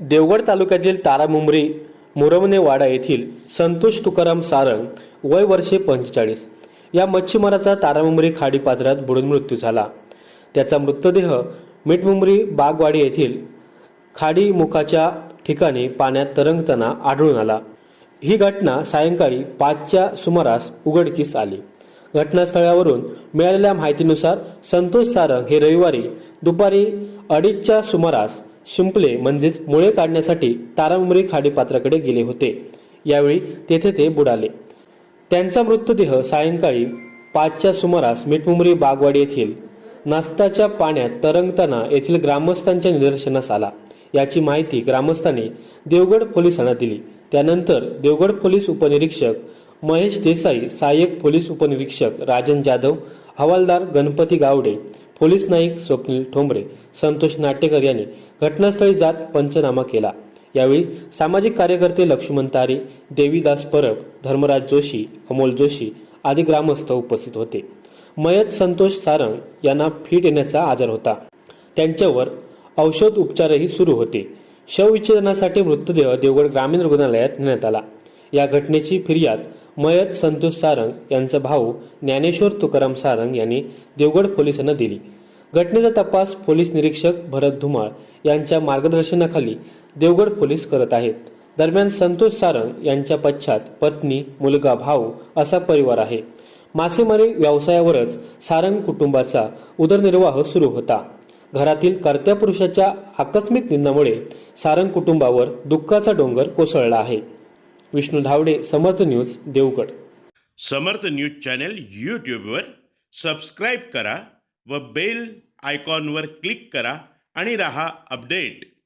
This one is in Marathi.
देवगड तालुक्यातील तारामुंबरी मुरमनेवाडा येथील संतोष तुकाराम सारंग वय वर्षे पंचेचाळीस. या मच्छीमाराचा तारामुंबरी खाडी पात्रात बुडून मृत्यू झाला. त्याचा मृतदेह मिठमुंबरी बागवाडी येथील खाडी मुखाच्या ठिकाणी पाण्यात तरंगताना आढळून आला. ही घटना सायंकाळी पाचच्या सुमारास उघडकीस आली. घटनास्थळावरून मिळालेल्या माहितीनुसार संतोष सारंग हे रविवारी दुपारी अडीचच्या सुमारास शिंपले म्हणजेच मुळे काढण्यासाठी तारामुरी खाडीपात्राकडे गेले होते. यावेळी तेथे ते बुडाले. त्यांचा मृतदेह सायंकाळी पाचच्या सुमारास मिठमुमरी बागवाडी येथील नास्ताच्या पाण्यात तरंगताना येथील ग्रामस्थांच्या निदर्शनास आला. याची माहिती ग्रामस्थांनी देवगड पोलिसांना दिली. त्यानंतर देवगड पोलीस उपनिरीक्षक महेश देसाई सहाय्यक पोलीस उपनिरीक्षक राजन जाधव हवालदार गणपती गावडे पोलीस नाईक स्वप्नील ठोंबरे संतोष नाटेकर यांनी घटनास्थळी जात पंचनामा केला. यावेळी सामाजिक कार्यकर्ते लक्ष्मण तारे देवीदास परब धर्मराज जोशी अमोल जोशी आदी ग्रामस्थ उपस्थित होते. मयत संतोष सारंग यांना फिट येण्याचा आजार होता. त्यांच्यावर औषध उपचारही सुरू होते. शवविच्छेदनासाठी मृतदेह देवगड ग्रामीण रुग्णालयात नेण्यात आला. या घटनेची फिर्याद मयत संतोष सारंग यांचा भाऊ ज्ञानेश्वर तुकाराम सारंग यांनी देवगड पोलिसांना दिली. घटनेचा तपास पोलीस निरीक्षक भरत धुमाळ यांच्या मार्गदर्शनाखाली देवगड पोलीस करत आहेत. दरम्यान संतोष सारंग यांच्या पश्चात पत्नी मुलगा भाऊ असा परिवार आहे. मासेमारी व्यवसायावरच सारंग कुटुंबाचा उदरनिर्वाह सुरू होता. घरातील कर्त्या पुरुषाच्या आकस्मिक निंदामुळे सारंग कुटुंबावर दुःखाचा डोंगर कोसळला आहे. Vishnu Dhawade Samarth news Devgad. Samarth news channel यूट्यूबवर सबस्क्राईब करा व बेल आयकॉनवर क्लिक करा आणि रहा अपडेट.